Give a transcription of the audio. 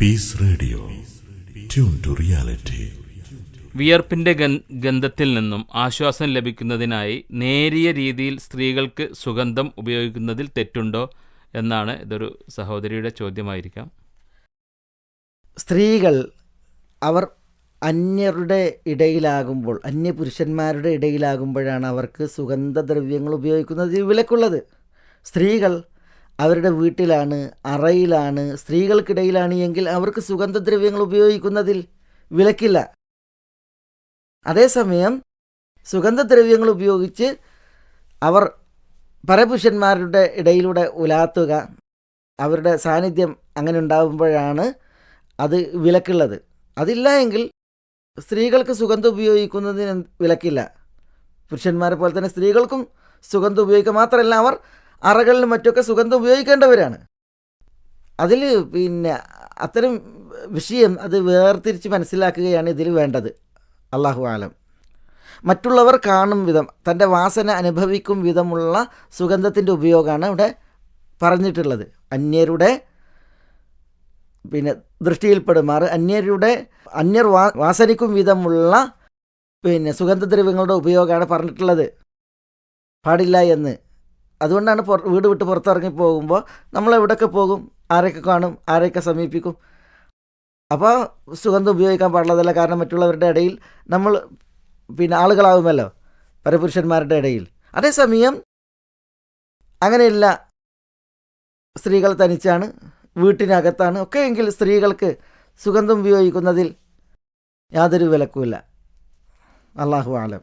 Peace radio tune to reality വിയർപ്പിന്റെ ഗന്ധത്തിൽ നിന്നും ആശ്വാസം ലഭിക്കുന്നതിനായി നേരിയ രീതിയിൽ സ്ത്രീകൾക്ക് സുഗന്ധം ഉപയോഗിക്കുന്നതിൽ തെറ്റുണ്ടോ എന്നാണ് ഇതൊരു സഹോദരിയുടെ ചോദ്യമായിരിക്കാം. സ്ത്രീകൾ അവർ അന്യരുടെ ഇടയിലാകുമ്പോൾ അന്യ പുരുഷന്മാരുടെ ഇടയിലാകുമ്പോഴാണ് അവർക്ക് സുഗന്ധദ്രവ്യങ്ങൾ ഉപയോഗിക്കുന്നത് വിലക്കുള്ളത്. സ്ത്രീകൾ അവരുടെ വീട്ടിലാണ് അറയിലാണ് സ്ത്രീകൾക്കിടയിലാണ് എങ്കിൽ അവർക്ക് സുഗന്ധദ്രവ്യങ്ങൾ ഉപയോഗിക്കുന്നതിൽ വിലക്കില്ല. അതേസമയം സുഗന്ധദ്രവ്യങ്ങൾ ഉപയോഗിച്ച് അവർ പരപുരുഷന്മാരുടെ ഇടയിലൂടെ ഉലാത്തുക അവരുടെ സാന്നിധ്യം അങ്ങനെ ഉണ്ടാകുമ്പോഴാണ് അത് വിലക്കുള്ളത്. അതില്ല എങ്കിൽ സ്ത്രീകൾക്ക് സുഗന്ധം ഉപയോഗിക്കുന്നതിന് വിലക്കില്ല. പുരുഷന്മാരെ പോലെ തന്നെ സ്ത്രീകൾക്കും സുഗന്ധം ഉപയോഗിക്കുക മാത്രമല്ല അവർ അറകളിലും മറ്റൊക്കെ സുഗന്ധം ഉപയോഗിക്കേണ്ടവരാണ്. അതിൽ പിന്നെ അത്തരം വിഷയം അത് വേർതിരിച്ച് മനസ്സിലാക്കുകയാണ് ഇതിൽ വേണ്ടത്. അള്ളാഹു ആലം. മറ്റുള്ളവർ കാണും വിധം തന്റെ വാസന അനുഭവിക്കും വിധമുള്ള സുഗന്ധത്തിന്റെ ഉപയോഗമാണ് ഇവിടെ പറഞ്ഞിട്ടുള്ളത്. അന്യരുടെ പിന്നെ ദൃഷ്ടിയിൽപ്പെടുമാറ്. അന്യരുടെ അന്യർ വാ വാസനിക്കും വിധമുള്ള പിന്നെ സുഗന്ധദ്രവ്യങ്ങളുടെ ഉപയോഗമാണ് പറഞ്ഞിട്ടുള്ളത്. പാടില്ല എന്ന്. അതുകൊണ്ടാണ് വീട് വിട്ട് പുറത്തിറങ്ങി പോകുമ്പോൾ നമ്മൾ എവിടെയൊക്കെ പോകും ആരെയൊക്കെ കാണും ആരെയൊക്കെ സമീപിക്കും. അപ്പോൾ സുഗന്ധം ഉപയോഗിക്കാൻ പാടുള്ളതല്ല കാരണം മറ്റുള്ളവരുടെ ഇടയിൽ നമ്മൾ പിന്നെ ആളുകളാവുമല്ലോ പരപുരുഷന്മാരുടെ ഇടയിൽ. അതേസമയം അങ്ങനെയല്ല സ്ത്രീകൾ തനിച്ചാണ് വീട്ടിനകത്താണ്. ഒക്കെ എങ്കിൽ സ്ത്രീകൾക്ക് സുഗന്ധം ഉപയോഗിക്കുന്നതിൽ യാതൊരു വിലക്കുമില്ല. അള്ളാഹു ആലം